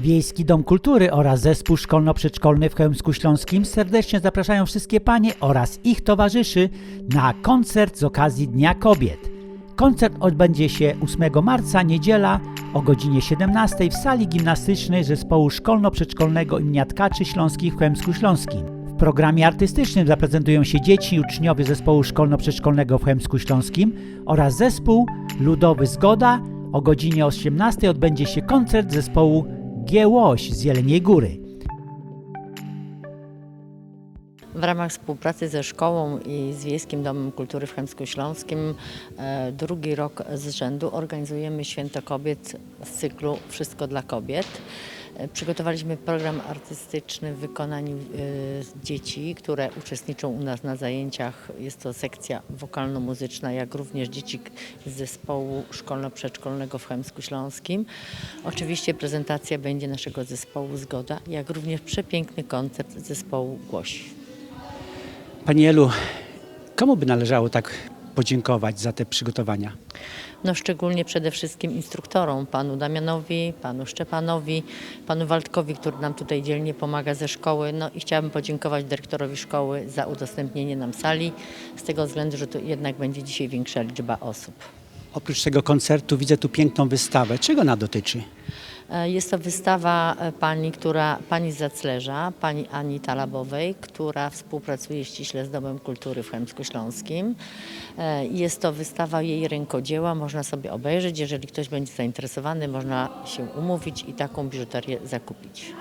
Wiejski Dom Kultury oraz Zespół Szkolno-Przedszkolny w Chełmsku Śląskim serdecznie zapraszają wszystkie panie oraz ich towarzyszy na koncert z okazji Dnia Kobiet. Koncert odbędzie się 8 marca, niedziela o godzinie 17 w sali gimnastycznej Zespołu Szkolno-Przedszkolnego im. Tkaczy Śląskich w Chełmsku Śląskim. W programie artystycznym zaprezentują się dzieci i uczniowie Zespołu Szkolno-Przedszkolnego w Chełmsku Śląskim oraz Zespół Ludowy Zgoda. O godzinie 18 odbędzie się koncert zespołu Giełoś z Jeleniej Góry. W ramach współpracy ze szkołą i z Wiejskim Domem Kultury w Chemsku Śląskim e, drugi rok z rzędu organizujemy Święto Kobiet z cyklu Wszystko dla Kobiet. E, Przygotowaliśmy program artystyczny w wykonaniu e, dzieci, które uczestniczą u nas na zajęciach. Jest to sekcja wokalno-muzyczna, jak również dzieci z zespołu szkolno-przedszkolnego w Chemsku Śląskim. Oczywiście prezentacja będzie naszego zespołu Zgoda, jak również przepiękny koncert zespołu Głoś. Pani Elu, komu by należało tak podziękować za te przygotowania? No szczególnie przede wszystkim instruktorom, panu Damianowi, panu Szczepanowi, panu Waldkowi, który nam tutaj dzielnie pomaga ze szkoły. No i chciałabym podziękować dyrektorowi szkoły za udostępnienie nam sali, z tego względu, że tu jednak będzie dzisiaj większa liczba osób. Oprócz tego koncertu widzę tu piękną wystawę. Czego ona dotyczy? E, Jest to wystawa e, pani, która, pani Zaclerza, pani Ani Talabowej, która współpracuje ściśle z Domem Kultury w Chemsku Śląskim. E, Jest to wystawa jej rękodzieła, można sobie obejrzeć. Jeżeli ktoś będzie zainteresowany, można się umówić i taką biżuterię zakupić.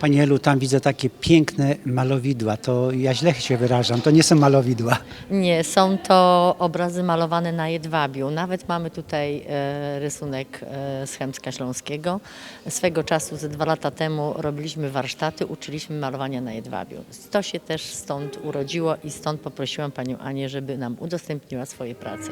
Pani Elu, tam widzę takie piękne malowidła. To ja źle się wyrażam, to nie są malowidła. Nie, są to obrazy malowane na jedwabiu. Nawet mamy tutaj e, rysunek e, z Chemska Śląskiego. Swego czasu, ze dwa lata temu, robiliśmy warsztaty, uczyliśmy malowania na jedwabiu. To się też stąd urodziło i stąd poprosiłam panią Anię, żeby nam udostępniła swoje prace.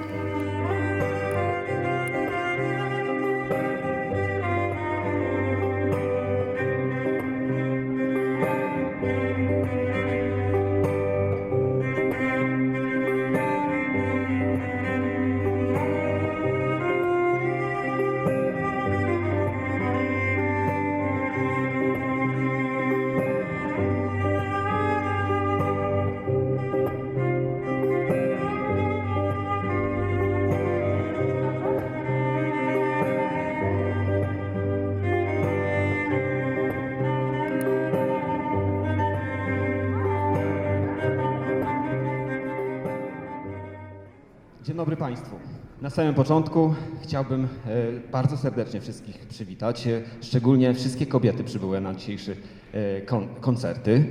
Dzień dobry Państwu. Na samym początku chciałbym e, bardzo serdecznie wszystkich przywitać, e, szczególnie wszystkie kobiety przybyłe na dzisiejsze kon koncerty.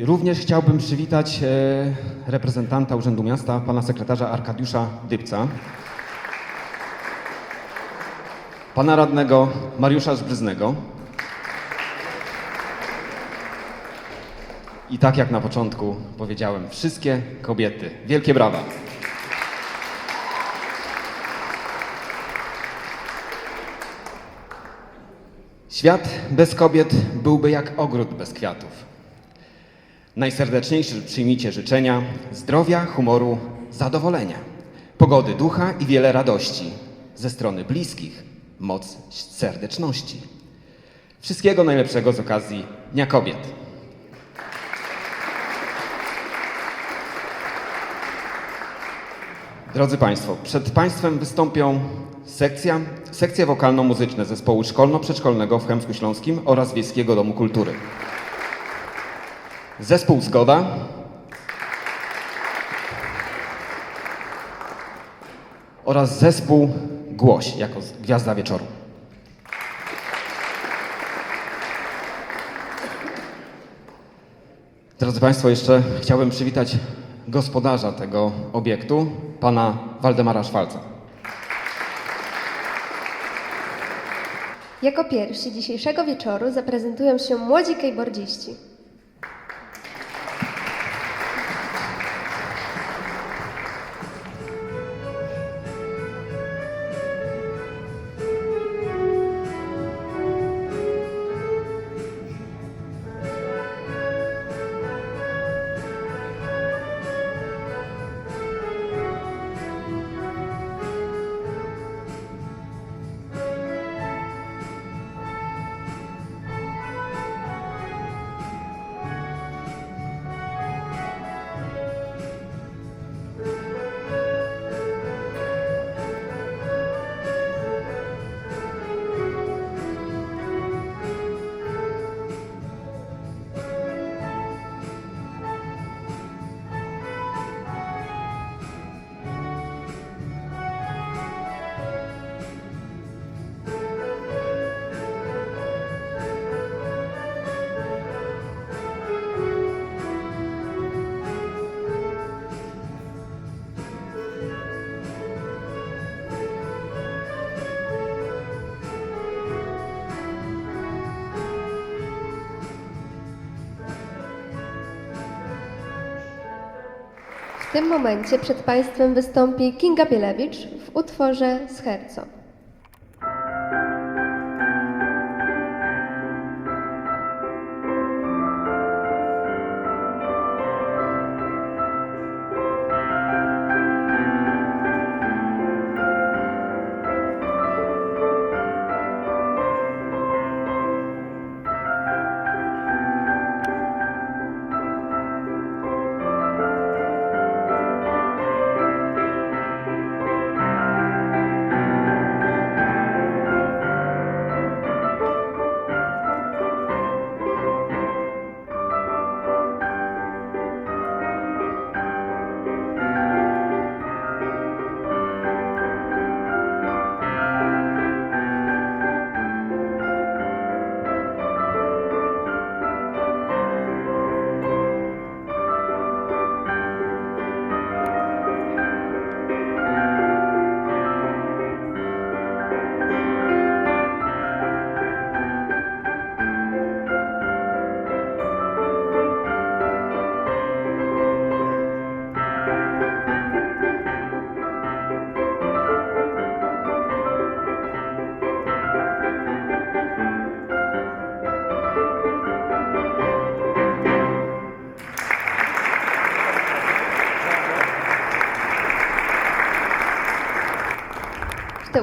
E, Również chciałbym przywitać reprezentanta Urzędu Miasta, pana sekretarza Arkadiusza Dybca, pana radnego Mariusza Żbryznego i tak jak na początku powiedziałem, wszystkie kobiety. Wielkie brawa! Świat bez kobiet byłby jak ogród bez kwiatów. Najserdeczniejsze przyjmijcie życzenia zdrowia, humoru, zadowolenia, pogody ducha i wiele radości. Ze strony bliskich moc serdeczności. Wszystkiego najlepszego z okazji Dnia Kobiet. Drodzy Państwo, przed Państwem wystąpią sekcja, sekcje wokalno-muzyczne zespołu szkolno-przedszkolnego w Chemsku Śląskim oraz Wiejskiego Domu Kultury. Zespół Zgoda. Oraz zespół Głoś jako gwiazda wieczoru. Drodzy Państwo, jeszcze chciałbym przywitać gospodarza tego obiektu, pana Waldemara Szwalca. Jako pierwsi dzisiejszego wieczoru zaprezentują się młodzi kejbordziści. W tym momencie przed Państwem wystąpi Kinga Bielewicz w utworze Scherzo.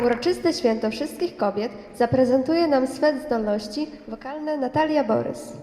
Uroczyste święto wszystkich kobiet zaprezentuje nam swe zdolności wokalne Natalia Borys.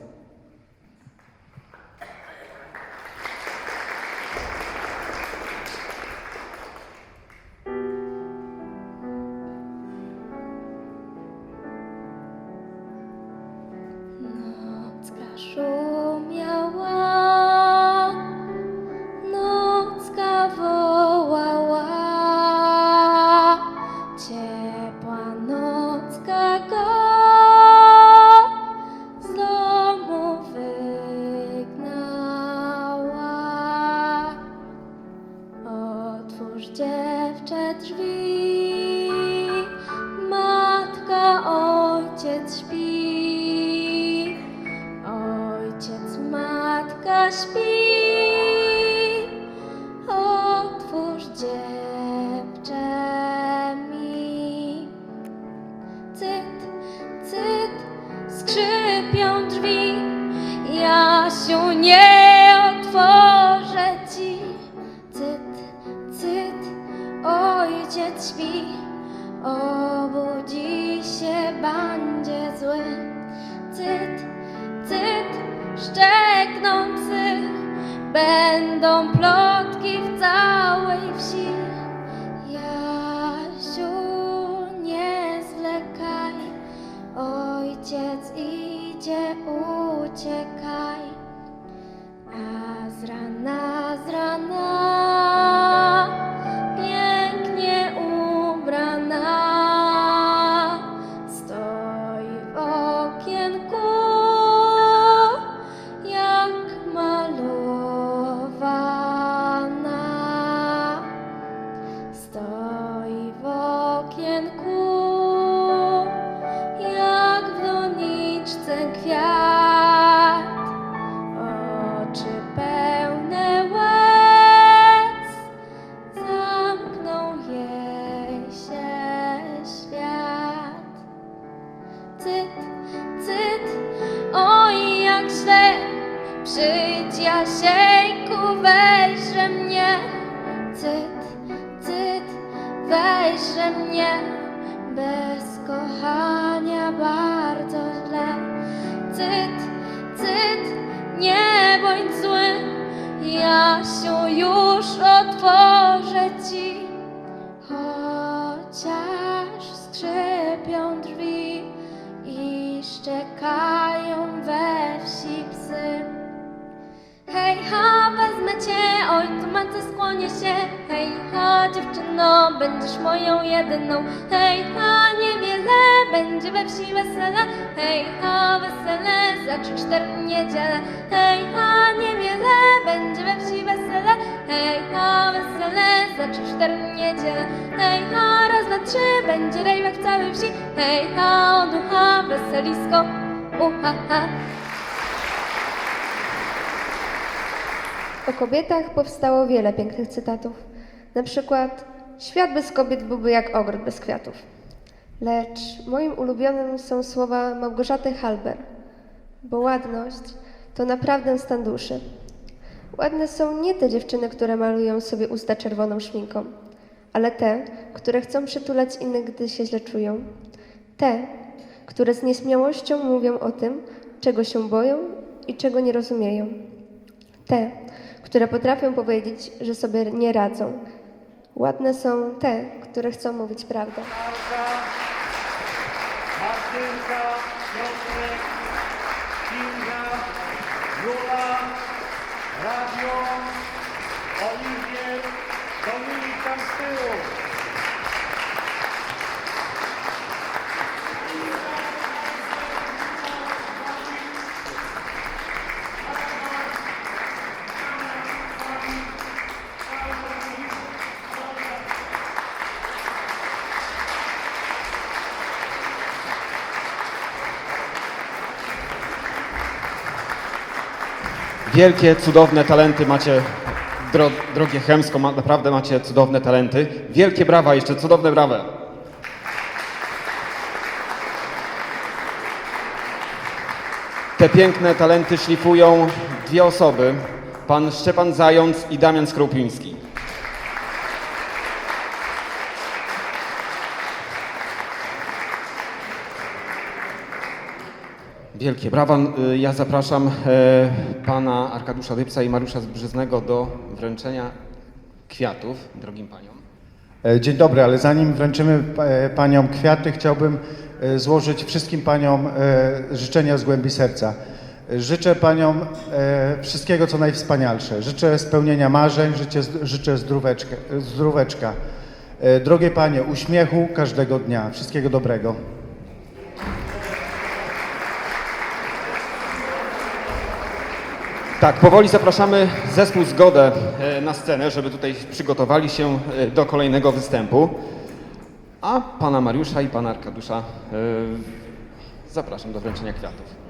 Ojciec śpi. Obudzi się, będzie zły. Cyt, cyt, szczekną psy. Będą nie zły, Jasiu, już otworzę ci. Chociaż skrzypią drzwi i szczekają we wsi psy. Hej, ha, wezmę cię, oj, tu matce skłonię się. Hej, ha, dziewczyno, będziesz moją jedyną. Hej, ha, niewiele będzie we wsi wesele. Hej, ha, wesele za trzy, cztery niedziele. Hej, ha, niewiele będzie we wsi wesele. Hej, ha, wesele za trzy, cztery niedziele. Hej, ha, raz, dwa, trzy, będzie rejwek w całej wsi. Hej, ha, oducha, weselisko, uha, ha. O kobietach powstało wiele pięknych cytatów. Na przykład Świat bez kobiet byłby jak ogród bez kwiatów. Lecz moim ulubionym są słowa Małgorzaty Halber, bo ładność to naprawdę stan duszy. Ładne są nie te dziewczyny, które malują sobie usta czerwoną szminką, ale te, które chcą przytulać innych, gdy się źle czują. Te, które z nieśmiałością mówią o tym, czego się boją i czego nie rozumieją. Te, które potrafią powiedzieć, że sobie nie radzą. Ładne są te, które chcą mówić prawdę. Martynka, Piotrek, Kinga, Jula, Radio, Oliwier, Dominik tam z tyłu. Wielkie, cudowne talenty macie, dro, drogie Chemsko, ma, naprawdę macie cudowne talenty. Wielkie brawa, jeszcze cudowne brawa. Te piękne talenty szlifują dwie osoby, pan Szczepan Zając i Damian Skrupiński. Wielkie brawa. Y, Ja zapraszam e, pana Arkadusza Dypsa i Mariusza Zbrzyznego do wręczenia kwiatów drogim paniom. E, Dzień dobry, ale zanim wręczymy e, paniom kwiaty, chciałbym e, złożyć wszystkim paniom życzenia z głębi serca. Życzę paniom wszystkiego, co najwspanialsze. Życzę spełnienia marzeń, życzę, życzę zdróweczka, Drogie panie, uśmiechu każdego dnia. Wszystkiego dobrego. Tak, powoli zapraszamy zespół Zgodę e, na scenę, żeby tutaj przygotowali się e, do kolejnego występu. A pana Mariusza i pana Arkadusza e, zapraszam do wręczenia kwiatów.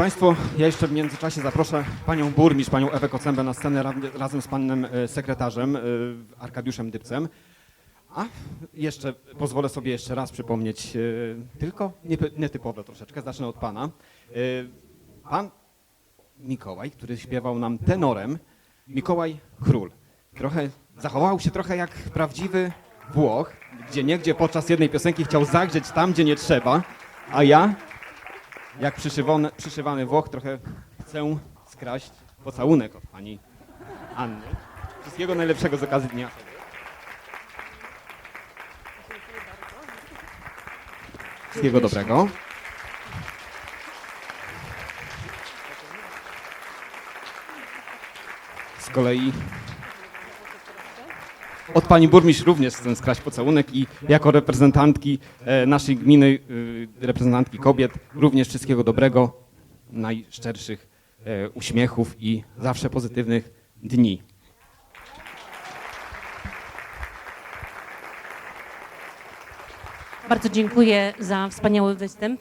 Państwo, ja jeszcze w międzyczasie zaproszę Panią Burmistrz, Panią Ewę Kocębę na scenę ra- razem z Panem e, Sekretarzem e, Arkadiuszem Dybcem. A jeszcze pozwolę sobie jeszcze raz przypomnieć, e, tylko nietypowe troszeczkę, zacznę od Pana. Pan Mikołaj, który śpiewał nam tenorem, Mikołaj Król. Trochę, zachował się trochę jak prawdziwy Włoch, gdzie niegdzie podczas jednej piosenki chciał zagrzeć tam, gdzie nie trzeba, a ja jak przyszywany, przyszywany Włoch, trochę chcę skraść pocałunek od pani Anny. Wszystkiego najlepszego z okazji dnia. Wszystkiego dobrego. Z kolei od pani burmistrz również chcę skraść pocałunek i jako reprezentantki e, naszej gminy, e, reprezentantki kobiet, również wszystkiego dobrego, najszczerszych e, uśmiechów i zawsze pozytywnych dni. Bardzo dziękuję za wspaniały występ.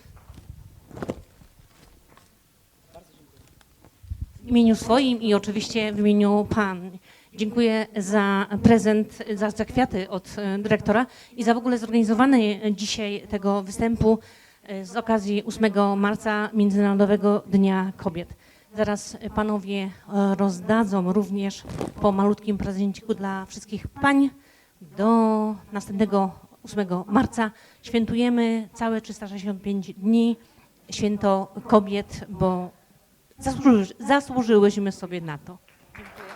W imieniu swoim i oczywiście w imieniu Pan. Dziękuję za prezent, za, za kwiaty od e, dyrektora i za w ogóle zorganizowanie dzisiaj tego występu e, z okazji 8 marca Międzynarodowego Dnia Kobiet. Zaraz panowie e, rozdadzą również po malutkim prezenciku dla wszystkich pań. Do następnego 8 marca świętujemy całe 365 dni święto kobiet, bo zasłuży, zasłużyłyśmy sobie na to. Dziękuję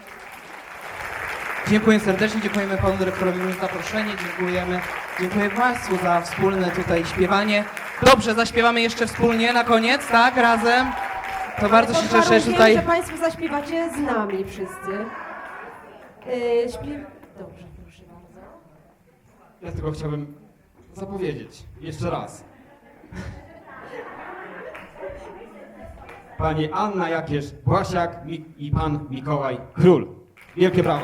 serdecznie, dziękujemy panu dyrektorowi za zaproszenie, dziękujemy, dziękuję państwu za wspólne tutaj śpiewanie. Dobrze, zaśpiewamy jeszcze wspólnie na koniec, tak, razem. To bardzo się cieszę, że tutaj... że Państwo zaśpiewacie z nami wszyscy. Yy, śpiew... Dobrze, proszę bardzo. Ja tylko chciałbym zapowiedzieć jeszcze raz. Pani Anna Jakierz Błasiak Mi- i pan Mikołaj Król. Wielkie brawo.